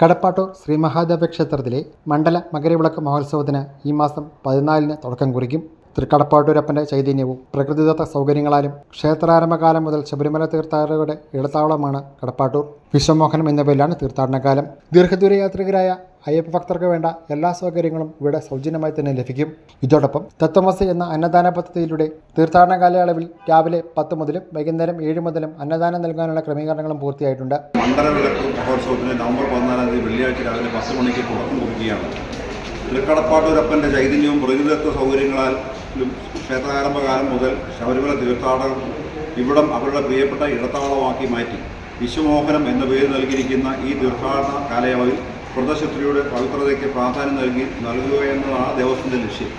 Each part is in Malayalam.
കടപ്പാട്ടൂർ ശ്രീ മഹാദേവ ക്ഷേത്രത്തിലെ മണ്ഡല മകരവിളക്ക് മഹോത്സവത്തിന് ഈ മാസം പതിനാലിന് തുടക്കം കുറിക്കും. തൃക്കടപ്പാട്ടൂരപ്പന്റെ ചൈതന്യവും പ്രകൃതിദത്ത സൗകര്യങ്ങളാലും ക്ഷേത്രാരംഭകാലം മുതൽ ശബരിമല തീർത്ഥാടകരുടെ ഇടത്താവളമാണ് കടപ്പാട്ടൂർ. വിശ്വമോഹനം എന്ന പേരിലാണ് തീർത്ഥാടനകാലം. ദീർഘദൂര യാത്രികരായ അയ്യപ്പ ഭക്തർക്ക് വേണ്ട എല്ലാ സൗകര്യങ്ങളും ഇവിടെ സൗജന്യമായി തന്നെ ലഭിക്കും. ഇതോടൊപ്പം തത്വമസി എന്ന അന്നദാന പദ്ധതിയിലൂടെ തീർത്ഥാടന കാലയളവിൽ രാവിലെ പത്ത് മുതലും വൈകുന്നേരം ഏഴ് മുതലും അന്നദാനം നൽകാനുള്ള ക്രമീകരണങ്ങളും പൂർത്തിയായിട്ടുണ്ട്. മണ്ഡലവിളക്ക് നവംബർ പതിനാലാം തീയതി വെള്ളിയാഴ്ച രാവിലെ പത്ത് മണിക്ക് തുടക്കം കുറിക്കുകയാണ്. തൃക്കടപ്പാട്ടൂരപ്പന്റെ ചൈതന്യവും പ്രകൃതിദത്ത സൗകര്യങ്ങളാലും ക്ഷേത്രാരംഭകാലം മുതൽ ശബരിമല തീർത്ഥാടകർ ഇവിടം അവരുടെ പ്രിയപ്പെട്ട ഇടത്താവളമാക്കി മാറ്റി. വിശ്വമോഹനം എന്ന പേര് നൽകിയിരിക്കുന്ന ഈ തീർത്ഥാടന കാലയളവിൽ വ്രതശത്രിയുടെ പവിത്രതയ്ക്ക് പ്രാധാന്യം നൽകി നൽകുക എന്നതാണ് ദേവസ്വത്തിന്റെ ലക്ഷ്യം.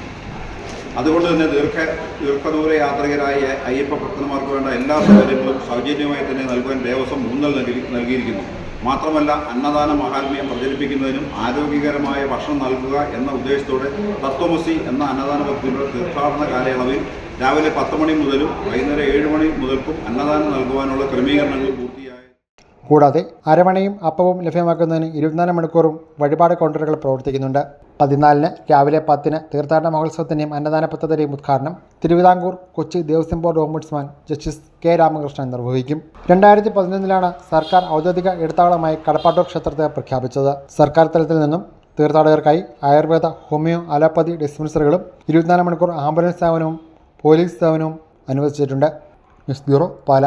അതുകൊണ്ട് തന്നെ ദീർഘ ദീർഘദൂര യാത്രികരായ അയ്യപ്പ ഭക്തന്മാർക്ക് വേണ്ട എല്ലാ സൗകര്യങ്ങളും സൗജന്യമായി തന്നെ നൽകുവാൻ ദേവസ്വം ഊന്നൽ നൽകി നൽകിയിരിക്കുന്നു. മാത്രമല്ല അന്നദാന മഹാത്മ്യം പ്രചരിപ്പിക്കുന്നതിനും ആരോഗ്യകരമായ ഭക്ഷണം നൽകുക എന്ന ഉദ്ദേശത്തോടെ തത്വമസി എന്ന അന്നദാന പദ്ധതിയുടെ തീർത്ഥാടന കാലയളവിൽ രാവിലെ പത്ത് മണി മുതലും വൈകുന്നേരം ഏഴ് മണി മുതൽക്കും അന്നദാനം നൽകുവാനുള്ള ക്രമീകരണങ്ങൾ കൂടാതെ അരവണയും അപ്പവും ലഭ്യമാക്കുന്നതിന് ഇരുപത്തിനാല് മണിക്കൂറും വഴിപാട് കൗണ്ടറുകൾ പ്രവർത്തിക്കുന്നുണ്ട്. പതിനാലിന് രാവിലെ പത്തിന് തീർത്ഥാടന മഹോത്സവത്തിന്റെയും അന്നദാന പദ്ധതിയുടെയും ഉദ്ഘാടനം Travancore Kochi Devaswom board ombudsman justice K Ramakrishnan നിർവഹിക്കും. രണ്ടായിരത്തി പതിനൊന്നിലാണ് സർക്കാർ ഔദ്യോഗിക ഇടത്താവളമായി കടപ്പാട്ടൂർ ക്ഷേത്രത്തെ പ്രഖ്യാപിച്ചത്. സർക്കാർ തലത്തിൽ നിന്നും തീർത്ഥാടകർക്കായി ആയുർവേദ ഹോമിയോ അലോപ്പതി ഡിസ്പെൻസറികളും ഇരുപത്തിനാല് മണിക്കൂർ ആംബുലൻസ് സേവനവും പോലീസ് സേവനവും അനുവദിച്ചിട്ടുണ്ട്. News bureau Pala.